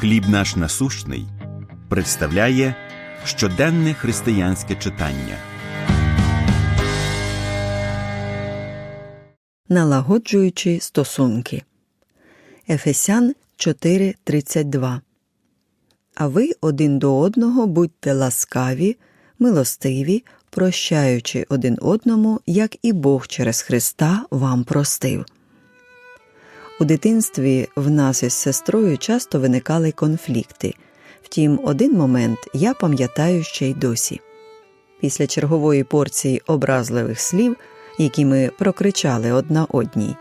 Хліб наш насущний представляє щоденне християнське читання. Налагоджуючи стосунки. Ефесян 4.32 А ви один до одного будьте ласкаві, милостиві, прощаючи один одному, як і Бог через Христа вам простив. У дитинстві в нас із сестрою часто виникали конфлікти. Втім, один момент я пам'ятаю ще й досі. Після чергової порції образливих слів, які ми прокричали одна одній,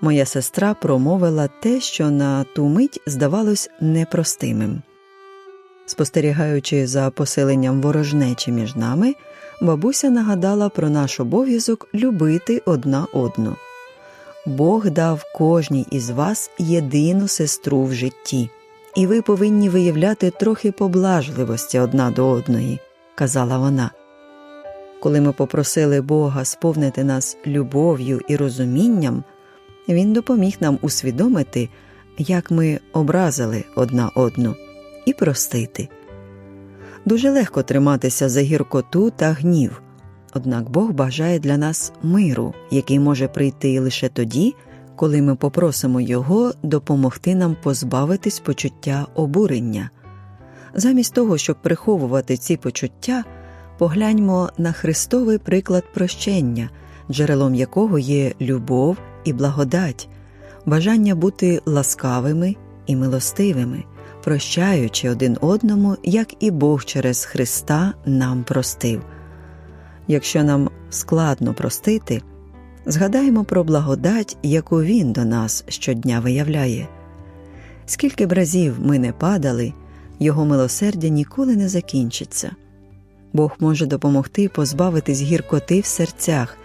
моя сестра промовила те, що на ту мить здавалось непростимим. Спостерігаючи за посиленням ворожнечі між нами, бабуся нагадала про наш обов'язок любити одна одну. Бог дав кожній із вас єдину сестру в житті, і ви повинні виявляти трохи поблажливості одна до одної, казала вона. Коли ми попросили Бога сповнити нас любов'ю і розумінням, Він допоміг нам усвідомити, як ми образили одна одну, і простити. Дуже легко триматися за гіркоту та гнів. Однак Бог бажає для нас миру, який може прийти лише тоді, коли ми попросимо Його допомогти нам позбавитись почуття обурення. Замість того, щоб приховувати ці почуття, погляньмо на Христовий приклад прощення, джерелом якого є любов і благодать, бажання бути ласкавими і милостивими, прощаючи один одному, як і Бог через Христа нам простив. Якщо нам складно простити, згадаємо про благодать, яку Він до нас щодня виявляє. Скільки б разів ми не падали, Його милосердя ніколи не закінчиться. Бог може допомогти позбавитись гіркоти в серцях,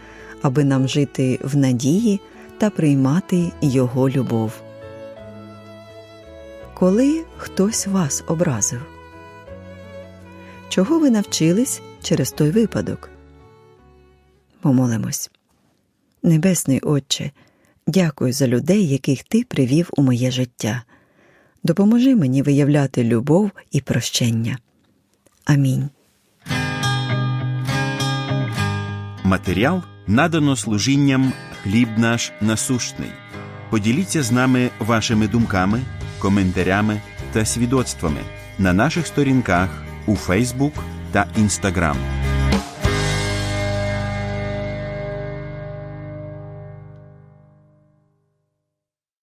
аби нам жити в надії та приймати Його любов. Коли хтось вас образив, чого ви навчились через той випадок? Помолимось. Небесний Отче, дякую за людей, яких Ти привів у моє життя. Допоможи мені виявляти любов і прощення. Амінь. Матеріал надано служінням Хліб наш насущний. Поділіться з нами вашими думками, коментарями та свідоцтвами на наших сторінках у Фейсбук та Інстаграм.